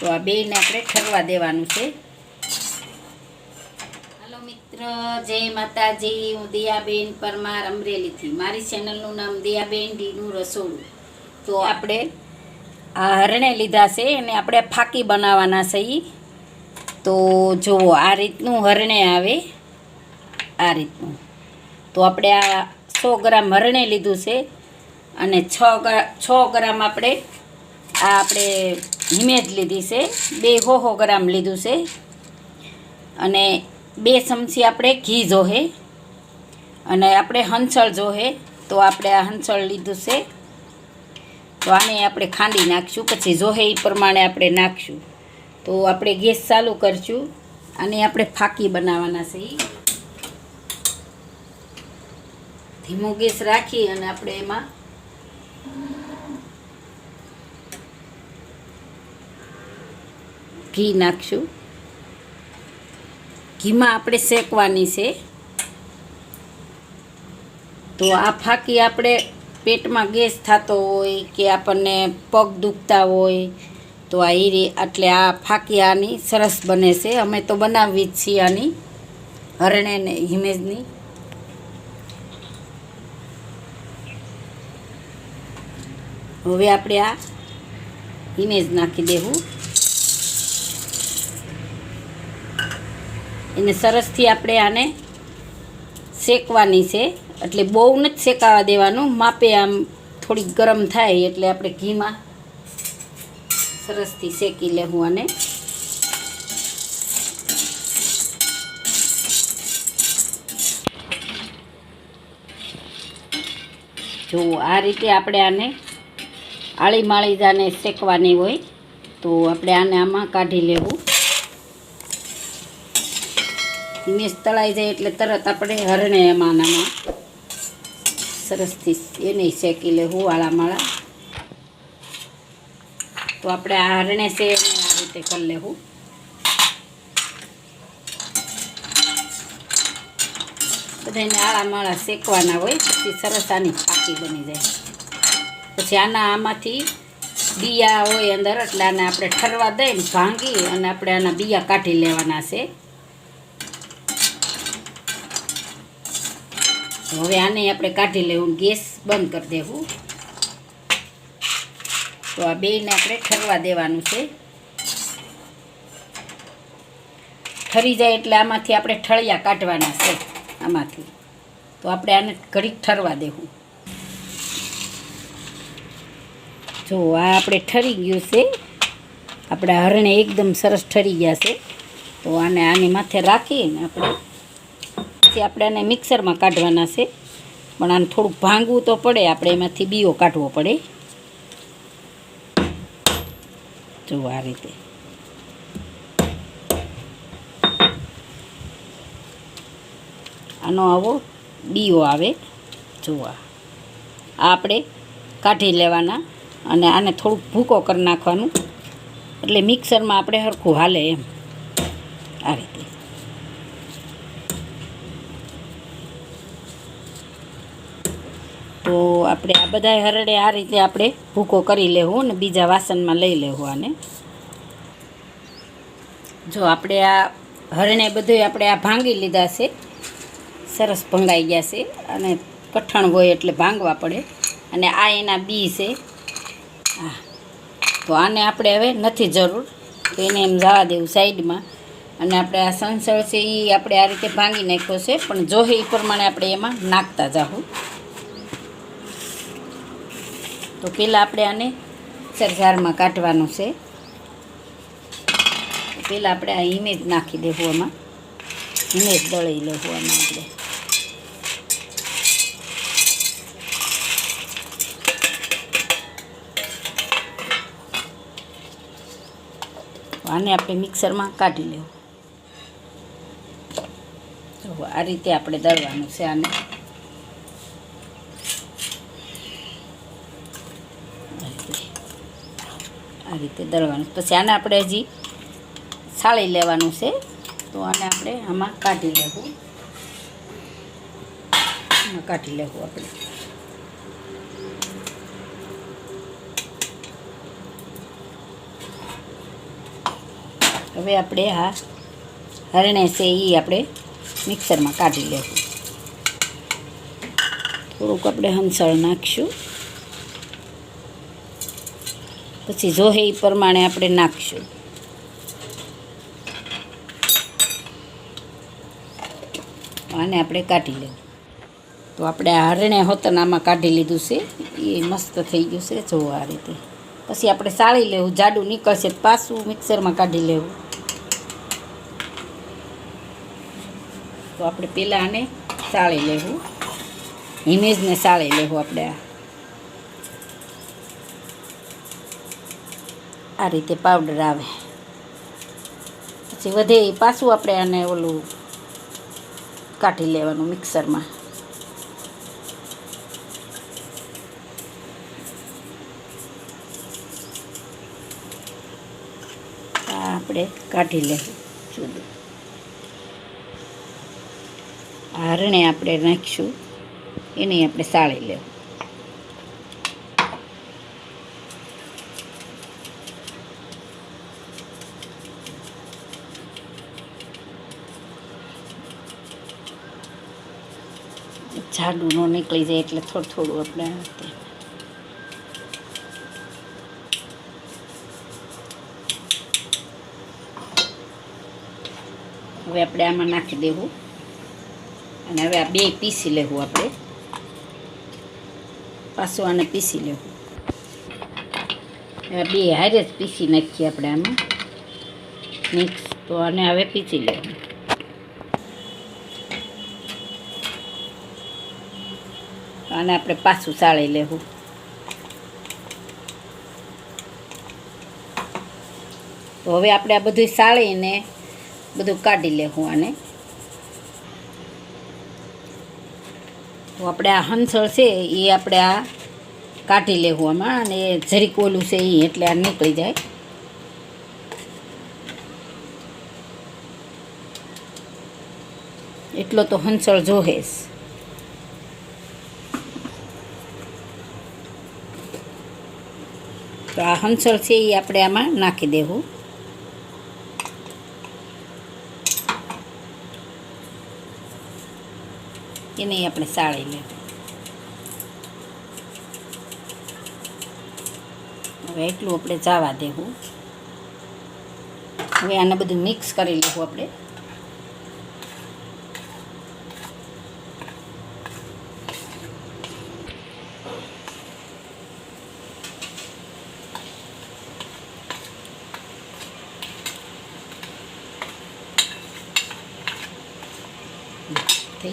તો આ બેને આપણે ઠરવા દેવાનું છે. હાલો મિત્ર, જય માતાજી. હું દિયાબેન પરમાર અમરેલીથી. મારી ચેનલનું નામ દિયાબેન ડીનું રસોડું. તો આપણે આ હરણે લીધા છે, એને આપણે ફાકી બનાવવાના છે તો જુઓ, આ રીતનું હરણે આવે. આ રીતનું. તો આપણે આ સો ગ્રામ હરણે લીધું છે. અને છ છ ગ્રામ આપણે, આ આપણે હિમેજ લીધી છે, બે હો હો ગ્રામ લીધું છે અને બે ચમચી આપણે ઘી જોહે અને આપણે હંસળ જોહે તો આપણે આ હંસળ લીધું છે તો આને આપણે ખાંડી નાખશું, પછી જોહે એ પ્રમાણે આપણે નાખશું તો આપણે ગેસ ચાલુ કરશું અને આપણે ફાકી બનાવવાના છે. ધીમો ગેસ રાખી અને આપણે એમાં ઘી નાખશું. ઘીમાં આપણે શેકવાની છે. તો આ ફાકી આપણે પેટમાં ગેસ થતો હોય કે આપણને પગ દુખતા હોય, તો આ ઈરી એટલે આ ફાકી આની સરસ બને છે. અમે તો બનાવવી જ છીએ આની, હરણે હિમેજની હવે આપણે આ ઇમેજ નાખી દેવું. એને સરસથી આપણે આને શેકવાની છે. એટલે બહુ નથી શેકાવા દેવાનું. માપે આમ થોડીક ગરમ થાય એટલે આપણે ઘીમાં સરસથી શેકી લેવું આને. જો આ રીતે આપણે આને આળી માળી જાને શેકવાની હોય, તો આપણે આને આમાં કાઢી લેવું. ઇમેજ તળાઈ જાય એટલે તરત આપણે હરણે એમાં આમાં સરસથી એને શેકી લેવું આળામાળા તો આપણે આ હરણે છે આ રીતે કરી લેવું બધાને આળામાળા શેકવાના હોય પછી સરસ આની પાકી બની જાય. પછી આના આમાંથી બિયા હોય અંદર એટલે આને આપણે ઠરવા દઈને ભાંગી અને આપણે આના બિયા કાઢી લેવાના છે. હવે આને આપણે કાઢી લેવું ગેસ બંધ કરી દેવું. તો આ બેયને આપણે ઠરવા દેવાનું છે. ઠરી જાય એટલે આમાંથી આપણે ઠળિયા કાઢવાના છે આમાંથી. તો આપણે આને ઘડીક ઠરવા દેવું. જો આ આપણે ઠરી ગયું છે. આપણા હરણે એકદમ સરસ ઠરી ગયા છે. તો આને આની માથે રાખીને આપણે પછી આપણે આને મિક્સરમાં કાઢવાના છે. પણ આને થોડુંક ભાંગવું તો પડે, આપણે એમાંથી બીઓ કાઢવો પડે. જો આ રીતે. આનો આવો બીઓ આવે. જોવા આ. આપણે કાઢી લેવાના અને આને થોડુંક ભૂકો કરી નાખવાનું. એટલે મિક્સરમાં આપણે સરખું હાલે એમ. આ રીતે. તો આપણે આ બધા હરડે આ રીતે આપણે ભૂકો કરી લેવું અને બીજા વાસણમાં લઈ લેવું આને. જો આપણે આ હરણે બધું આપણે આ ભાંગી લીધા છે. સરસ ભંગાઈ ગયા છે અને કઠણ હોય એટલે ભાંગવા પડે. અને આ એના બી છે. હા તો આને આપણે હવે નથી જરૂર. તો એને એમ જવા દેવું સાઈડમાં. અને આપણે આ સંસળ છે એ આપણે આ રીતે ભાંગી નાખ્યો છે. પણ જોહે એ પ્રમાણે આપણે એમાં નાખતા જાઉં તો પહેલાં આપણે આને સરજારમાં કાઢવાનું છે. પહેલાં આપણે આ ઇમેજ નાખી દેવું આમાં. ઇમેજ દળી લેવું આમાં આપણે. આને આપણે મિક્સરમાં કાઢી લેવું. આ રીતે આપણે દળવાનું છે આને આ રીતે. આ રીતે દળવાનું. પછી આને આપણે હજી સાળી લેવાનું છે. તો આને આપણે આમાં કાઢી લેવું. કાઢી લેવું આપણે. હવે આપણે આ હરણે છે એ આપણે મિક્સરમાં કાઢી લેવું. થોડુંક આપણે હંસળ નાખીશું. પછી જોહે એ પ્રમાણે આપણે નાખીશું. આને આપણે કાઢી લેવું. તો આપણે હરણે હોતનામાં કાઢી લીધું છે. એ મસ્ત થઈ ગયું છે જો આ રીતે. પછી આપણે સાળી લેવું, જાડું નીકળશે પાછું મિક્સરમાં કાઢી લેવું. તો આપણે પહેલાં આને સાળી લેવું. હિમેજને સાળી લેવું આપણે આ. આ રીતે પાવડર આવે. પછી વધે પાછું આપણે આને ઓલું કાઢી લેવાનું મિક્સરમાં આપણે કાઢી લઈશું હારણે આપણે નાખીશું. એને આપણે સાળી લેવું. જાડું ન નીકળી જાય એટલે થોડું થોડું આપણે હવે આપણે આમાં નાખી દેવું. અને હવે આ બે પીસી લેવું આપણે. પાછું આને પીસી લેવું. આ બે હારે જ પીસી નાખીએ આપણે આમાં. મિક્સ. તો આને હવે પીસી લેવું. આને આપણે પાછું સાળી લેવું. તો હવે આપણે આ બધું સાળીને બધું કાઢી લેવું આને. તો આપણે આ હંસળ છે એ આપણે આ કાઢી લેવું આમાં અને જરીક ઓલું છે એ એટલે આ નીકળી જાય. એટલો તો હંસળ જોહેશ તો આ હંસળ છે એ આપણે આમાં નાખી દેવું. એને આપણે સાળી લેવું. હવે એટલું આપણે જવા દેવું. હવે આને બધું મિક્સ કરી લેવું આપણે.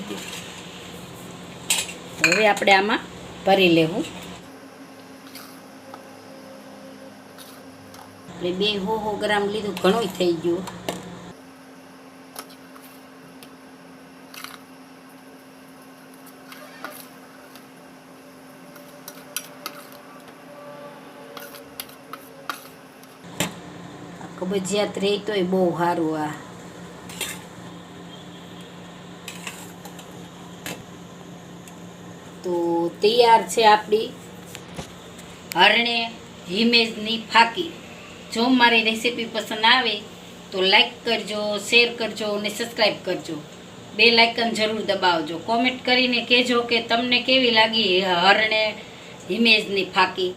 થઈ હવે આપણે આમાં ભરી લેવું. આપણે બે હો હો ગ્રામ લીધું ઘણું થઈ ગયું. ભજીયાત રહેતો રહી બહુ સારું આ તો તૈયાર છે આપણી હરણે હિમેજની ફાકી. જો મારી રેસીપી પસંદ આવે તો લાઈક કરજો શેર કરજો અને સબસ્ક્રાઈબ કરજો. બે લાઇકન જરૂર દબાવજો. કોમેન્ટ કરીને કહેજો કે તમને કેવી લાગી હરણે હિમેજની ફાકી.